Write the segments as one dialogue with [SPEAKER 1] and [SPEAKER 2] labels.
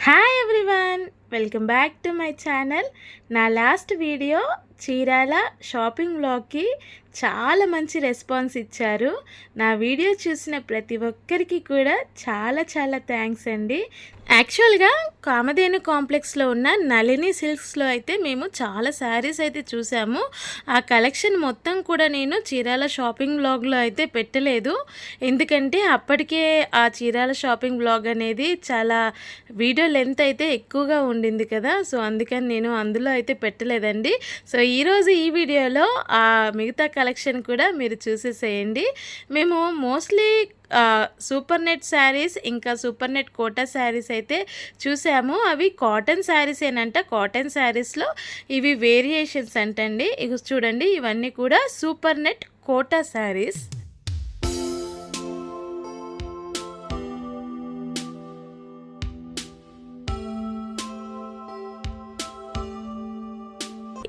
[SPEAKER 1] Hi everyone welcome back to my channel నా last video Chirala shopping బ్లాగ్కి చాలా మంచి రెస్పాన్స్ ఇచ్చారు. నా వీడియో చూసిన ప్రతి ఒక్కరికి కూడా చాలా చాలా థ్యాంక్స్ అండి. యాక్చువల్గా కామధేను కాంప్లెక్స్లో ఉన్న నళిని సిల్క్స్లో అయితే మేము చాలా శారీస్ అయితే చూసాము. ఆ కలెక్షన్ మొత్తం కూడా నేను చీరాల షాపింగ్ బ్లాగ్లో అయితే పెట్టలేదు. ఎందుకంటే అప్పటికే ఆ చీరాల షాపింగ్ బ్లాగ్ అనేది చాలా వీడియో లెంత్ అయితే ఎక్కువగా ఉండింది కదా. సో అందుకని నేను అందులో అయితే పెట్టలేదండి. సో ఈరోజు ఈ వీడియోలో ఆ మిగతా కలెక్షన్ కూడా మీరు చూసేసేయండి. మేము మోస్ట్లీ సూపర్ నెట్ శారీస్ ఇంకా సూపర్ నెట్ కోటా శారీస్ అయితే చూసాము. అవి కాటన్ శారీస్ ఏనంట. కాటన్ శారీస్లో ఇవి వేరియేషన్స్ అంటండి. ఇవి చూడండి ఇవన్నీ కూడా సూపర్ నెట్ కోటా శారీస్.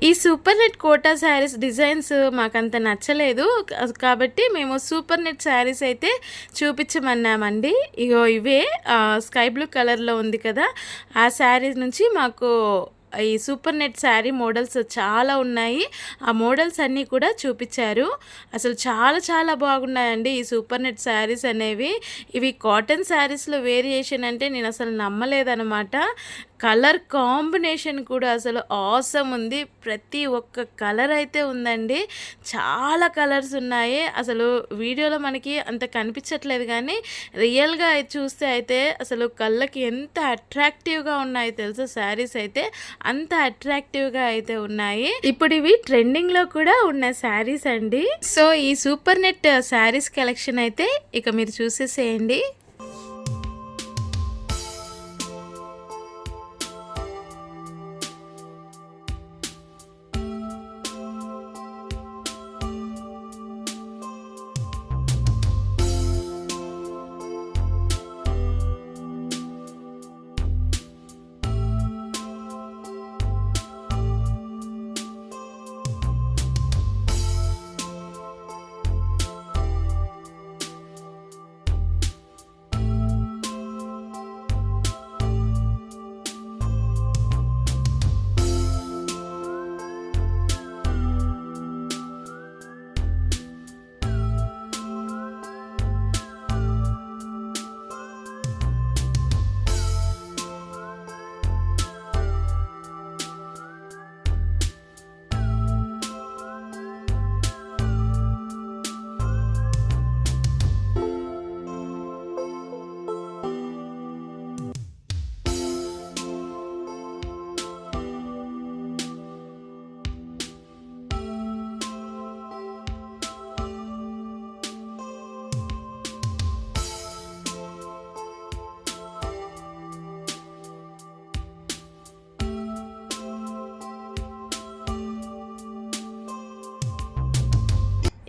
[SPEAKER 1] ఈ super net Kota saris designs మాకంత నచ్చలేదు. కాబట్టి మేము సూపర్ నెట్ శారీస్ అయితే చూపించమన్నామండి. ఇగో ఇవే స్కై బ్లూ కలర్లో ఉంది కదా ఆ శారీస్ నుంచి మాకు ఈ సూపర్ నెట్ శారీ మోడల్స్ చాలా ఉన్నాయి. ఆ మోడల్స్ అన్నీ కూడా చూపించారు. అసలు చాలా చాలా బాగున్నాయండి ఈ సూపర్ నెట్ శారీస్ అనేవి. ఇవి కాటన్ శారీస్లో వేరియేషన్ అంటే నేను అసలు నమ్మలేదన్నమాట. కలర్ కాంబినేషన్ కూడా అసలు ఆసమ్ ఉంది. ప్రతి ఒక్క కలర్ అయితే ఉందండి. చాలా కలర్స్ ఉన్నాయి. అసలు వీడియోలో మనకి అంత కనిపించట్లేదు కానీ రియల్గా చూస్తే అయితే అసలు కళ్ళకి ఎంత అట్రాక్టివ్గా ఉన్నాయి తెలుసా శారీస్ అయితే? అంత అట్రాక్టివ్గా అయితే ఉన్నాయి. ఇప్పుడు ఇవి ట్రెండింగ్లో కూడా ఉన్న శారీస్ అండి. సో ఈ సూపర్ నెట్ శారీస్ కలెక్షన్ అయితే ఇక మీరు చూసేసేయండి.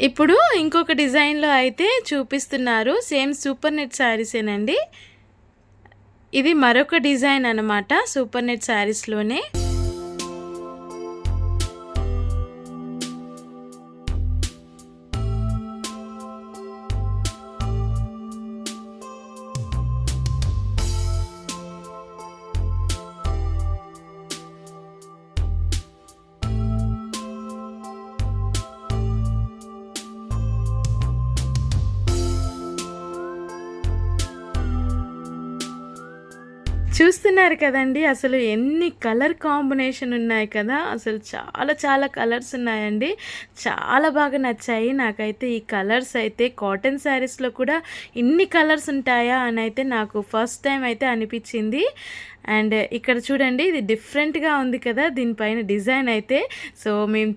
[SPEAKER 1] ఇప్పుడు ఇంకొక డిజైన్లో అయితే చూపిస్తున్నారు. సేమ్ సూపర్ నెట్ శారీసేనండి. ఇది మరొక డిజైన్ అనమాట సూపర్ నెట్ శారీస్లోనే. చూస్తున్నారు కదండి అసలు ఎన్ని కలర్ కాంబినేషన్ ఉన్నాయి కదా అసలు చాలా చాలా కలర్స్ ఉన్నాయండి. చాలా బాగా నచ్చాయి. నాకైతే ఈ కలర్స్ అయితే కాటన్ శారీస్లో కూడా ఇన్ని కలర్స్ ఉంటాయా అని అయితే నాకు ఫస్ట్ టైం అయితే అనిపించింది. అండ్ ఇక్కడ చూడండి ఇది డిఫరెంట్గా ఉంది కదా దీనిపైన డిజైన్ అయితే. సో మేము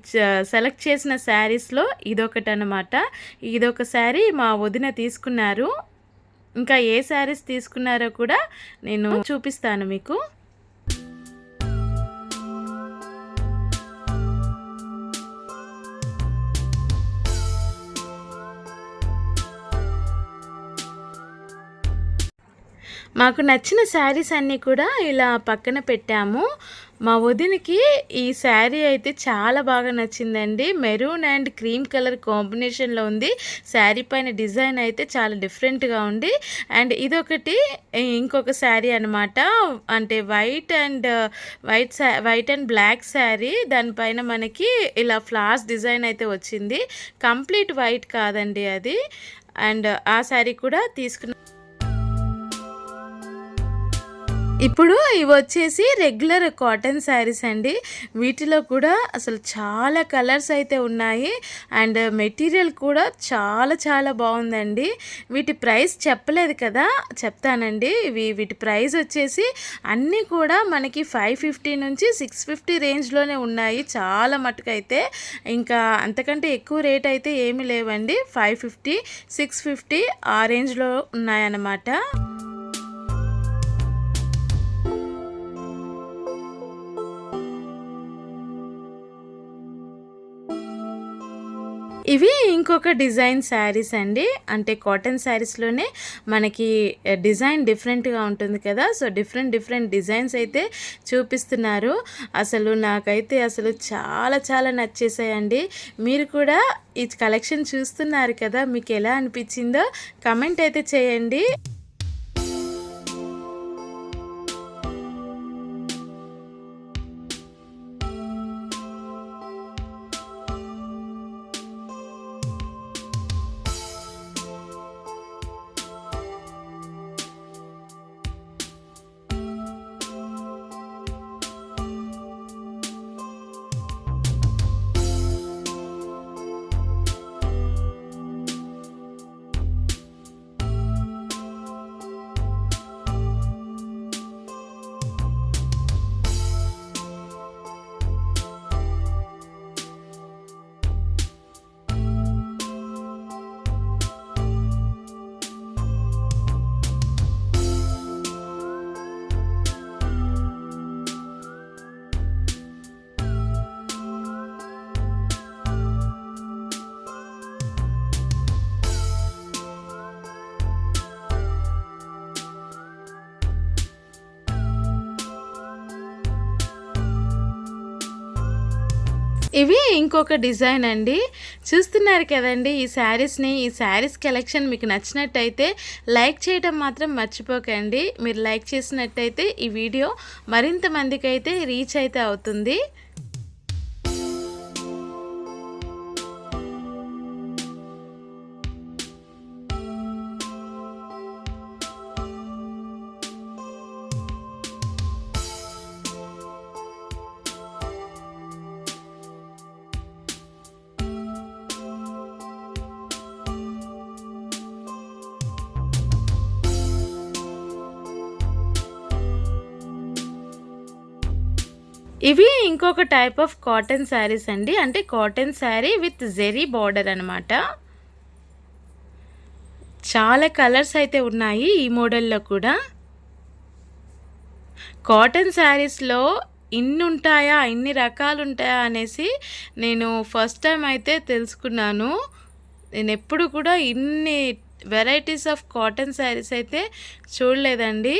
[SPEAKER 1] సెలెక్ట్ చేసిన శారీస్లో ఇదొకటి అనమాట ఇదొక శారీ మా వదిన తీసుకున్నారు. ఇంకా ఏ శారీస్ తీసుకున్నారో కూడా నేను చూపిస్తాను మీకు. మాకు నచ్చిన శారీస్ అన్నీ కూడా ఇలా పక్కన పెట్టాము. మా వదినకి ఈ శారీ అయితే చాలా బాగా నచ్చిందండి. మెరూన్ అండ్ క్రీమ్ కలర్ కాంబినేషన్లో ఉంది. శారీ పైన డిజైన్ అయితే చాలా డిఫరెంట్గా ఉంది. అండ్ ఇదొకటి ఇంకొక శారీ అనమాట అంటే white and white white and black sari. దానిపైన మనకి ఇలా ఫ్లాస్ డిజైన్ అయితే వచ్చింది. కంప్లీట్ వైట్ కాదండి అది. అండ్ ఆ శారీ కూడా తీసుకున్న ఇప్పుడు ఇవి వచ్చేసి రెగ్యులర్ కాటన్ శారీస్ అండి. వీటిలో కూడా అసలు చాలా కలర్స్ అయితే ఉన్నాయి. అండ్ మెటీరియల్ కూడా చాలా చాలా బాగుందండి. వీటి ప్రైస్ చెప్పలేదు కదా? చెప్తానండి. ఇవి వీటి ప్రైస్ వచ్చేసి అన్నీ కూడా మనకి ఫైవ్ ఫిఫ్టీ నుంచి సిక్స్ ఫిఫ్టీ రేంజ్లోనే ఉన్నాయి. చాలా మటుకైతే ఇంకా అంతకంటే ఎక్కువ రేట్ అయితే ఏమీ లేవండి. ఫైవ్ ఫిఫ్టీ సిక్స్ ఫిఫ్టీ ఆ రేంజ్లో ఉన్నాయన్నమాట. ఇవి ఇంకొక డిజైన్ శారీస్ అండి. అంటే కాటన్ శారీస్లోనే మనకి డిజైన్ డిఫరెంట్గా ఉంటుంది కదా. సో డిఫరెంట్ డిఫరెంట్ డిజైన్స్ అయితే చూపిస్తున్నారు. అసలు నాకైతే అసలు చాలా చాలా నచ్చేసాయండి. మీరు కూడా ఈ కలెక్షన్ చూస్తున్నారు కదా మీకు ఎలా అనిపించిందో కమెంట్ అయితే చేయండి. ఇవి ఇంకొక డిజైన్ అండి. చూస్తున్నారు కదండి ఈ శారీస్ని ఈ శారీస్ కలెక్షన్ మీకు నచ్చినట్టయితే లైక్ చేయడం మాత్రం మర్చిపోకండి. మీరు లైక్ చేసినట్టయితే ఈ వీడియో మరింత మందికి అయితే రీచ్ అయితే అవుతుంది. ఇవి ఇంకొక టైప్ ఆఫ్ కాటన్ శారీస్ అండి. అంటే cotton sari with zari border అనమాట చాలా కలర్స్ అయితే ఉన్నాయి ఈ మోడల్లో కూడా. కాటన్ శారీస్లో ఇన్ని ఉంటాయా ఇన్ని రకాలు ఉంటాయా అనేసి నేను ఫస్ట్ టైం అయితే తెలుసుకున్నాను. నేను ఎప్పుడు కూడా ఇన్ని వెరైటీస్ ఆఫ్ కాటన్ శారీస్ అయితే చూడలేదండి.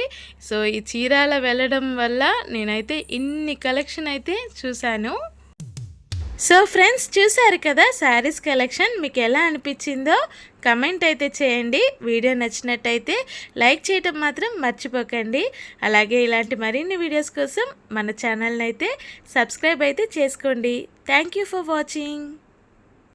[SPEAKER 1] సో ఈ చీరాల వెళ్ళడం వల్ల నేనైతే ఇన్ని కలెక్షన్ అయితే చూశాను. సో ఫ్రెండ్స్ చూసారు కదా శారీస్ కలెక్షన్? మీకు ఎలా అనిపించిందో కమెంట్ అయితే చేయండి. వీడియో నచ్చినట్టయితే లైక్ చేయటం మాత్రం మర్చిపోకండి. అలాగే ఇలాంటి మరిన్ని వీడియోస్ కోసం మన ఛానల్ని అయితే సబ్స్క్రైబ్ అయితే చేసుకోండి. Thank for watching.